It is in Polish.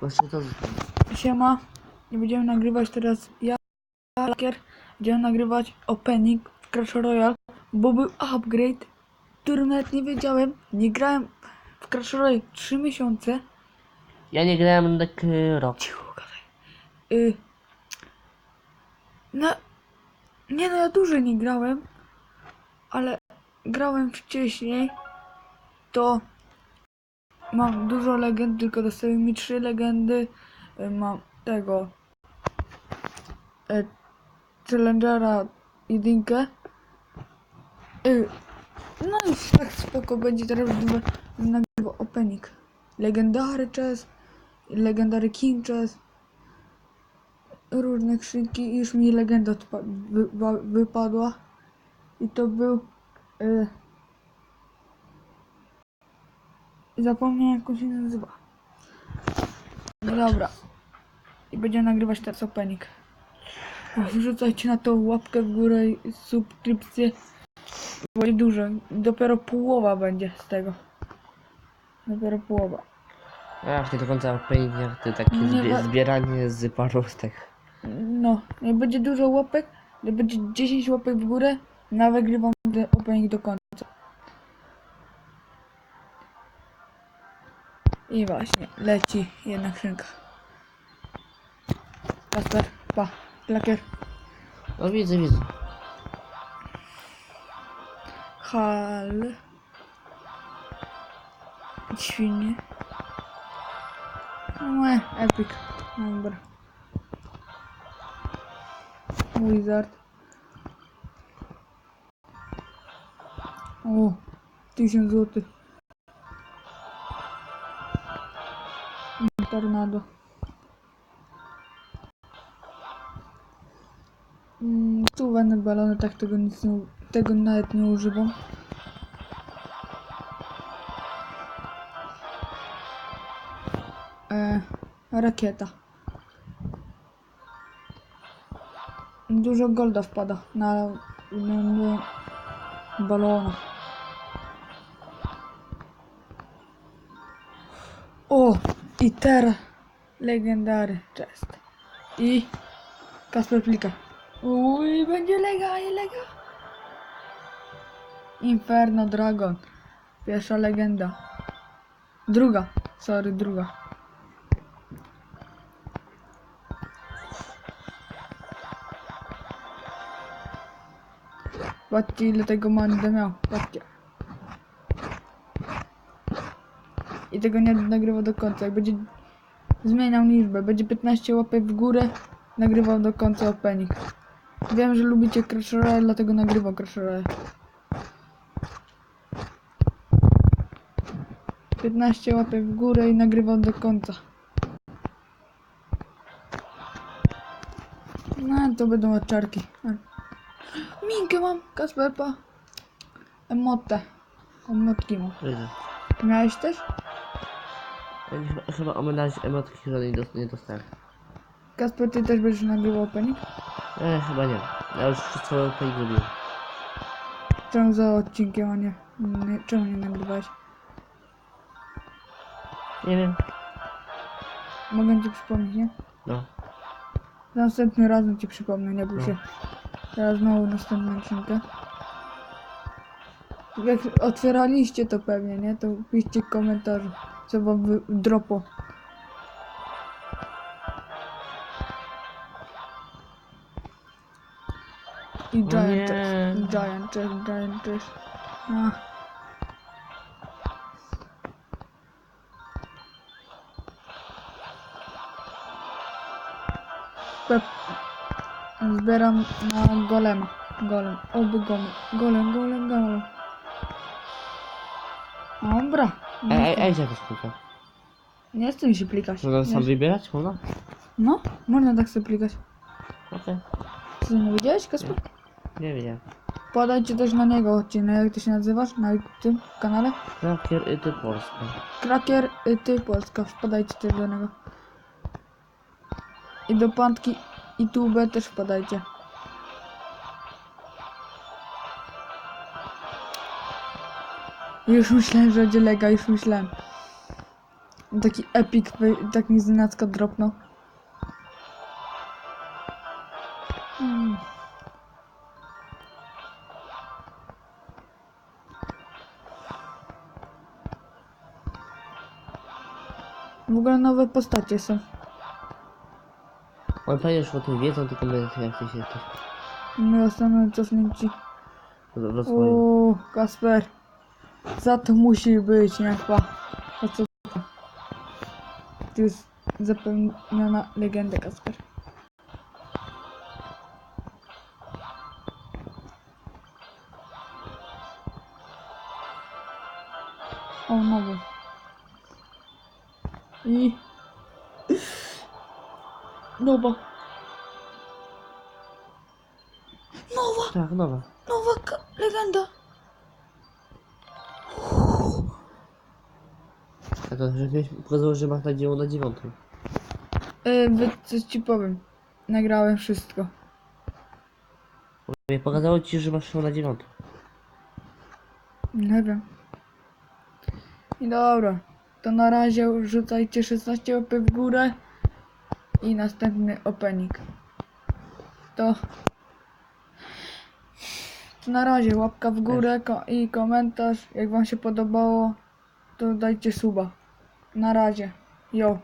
Właśnie to... Siema. Nie będziemy nagrywać teraz ja, Lakier. Będziemy nagrywać opening w Crash Royale, bo był upgrade, który nawet nie wiedziałem. Nie grałem w Crash Royale 3 miesiące. Ja nie grałem tak rok. Cicho, gadaj. Y... No... Nie no, ja dłużej nie grałem, ale grałem wcześniej, to mam dużo legend, tylko dostały mi trzy legendy, y, mam tego y, Challengera jedynkę. Y, no i tak spoko będzie teraz będę nagrywał opening. Legendary chess, legendary king chess, różne skrzynki już mi legenda wypadła i to był y, zapomniałem jak on się nazywa. No dobra. I będziemy nagrywać teraz opening. Wrzucajcie na to łapkę w górę i subskrypcję. Będzie dużo. Dopiero połowa będzie z tego. Dopiero połowa. Ach, nie do końca opening, ty takie Nie zbie wa- zbieranie z parostek. No, jak będzie dużo łapek, jak będzie 10 łapek w górę, nawet grywam ten opening do końca. I właśnie, leci jedna skrzynka. Kasper, pa, lakier, No widzę, widzę. hal, świnie. No, e, epic, dobra. Wizard. O, 1000 złotych. Tornado. Mm, będę balony, tak tego nic nie, tego nawet nie używam. E, rakieta. Dużo golda wpada na, na, na balona. O! I teraz legendary chest. I Kasper Plika. Uj, będzie lega i lega. Inferno Dragon. Pierwsza legenda. Druga. Sorry, druga. Patrzcie ile tego będę miał. Patrzcie. I tego nie nagrywał do końca. Jak będzie zmieniał liczbę, będzie 15 łapek w górę, nagrywał do końca opening. Wiem, że lubicie Crash Royale, dlatego nagrywam Crash Royale. 15 łapek w górę i nagrywał do końca. No, to będą oczarki. Minkę mam, Kasperpa. Emotę. Emotki mam. Miałeś też? Chyba, chyba ominąłeś emotki, które nie, dos nie dostałem. Kasper, ty też będziesz nagrywał opening? E, chyba nie. Ja już wszystko opening zrobiłem. Czemu za odcinkiem, a nie, nie czemu nie nagrywałeś? Nie wiem. Mogę ci przypomnieć, nie? No. Następnym razem ci przypomnę, nie bój No. się. Teraz znowu następną odcinkę. Jak otwieraliście to pewnie, nie? To piszcie w wam wy- dropo. I Giant i Giant Chest, Giant Chest. A. Pep. Zbieram na golema. Golem. Oby golem. Golem, golem, golem. Dobra. Ej, ej, ej, jak to spółka? Nie mi się plikać. Mogę sam wybierać? Można? No, można tak sobie plikać. Okej. Co nie wiedziałeś, Kasper? Nie wiedziałem. Podajcie też na niego odcinek, jak ty się nazywasz na tym kanale? Krakier i ty Polska. Krakier, y, ty Polska, wpadajcie też do niego. I do Pantki i Tube też wpadajcie. Już myślałem, że będzie lega, już myślałem. Taki epic, tak mi znacka dropnął. Hmm. W ogóle nowe postacie są. On pewnie już o tym wiedzą, tylko my jak jest też My ostatnio cofnięci. w rozwoju. Uuu, Kasper. Za to musi być, nie chwa. A co to? To jest zapewniona legenda, Kasper. O, nowy. I... Nowa. Nowa, Tak, nowa. nowa legenda. To, że pokazało, że masz nadzieję na dziewiątą. Yy, coś ci powiem. Nagrałem wszystko. Mówię, Pokazało ci, że masz ją na dziewiątą. Wiem. I dobra. To na razie rzucajcie 16 łapy w górę. I następny opening. To... To na razie łapka w górę ko i komentarz. Jak wam się podobało, to dajcie suba. Na razie. Jo.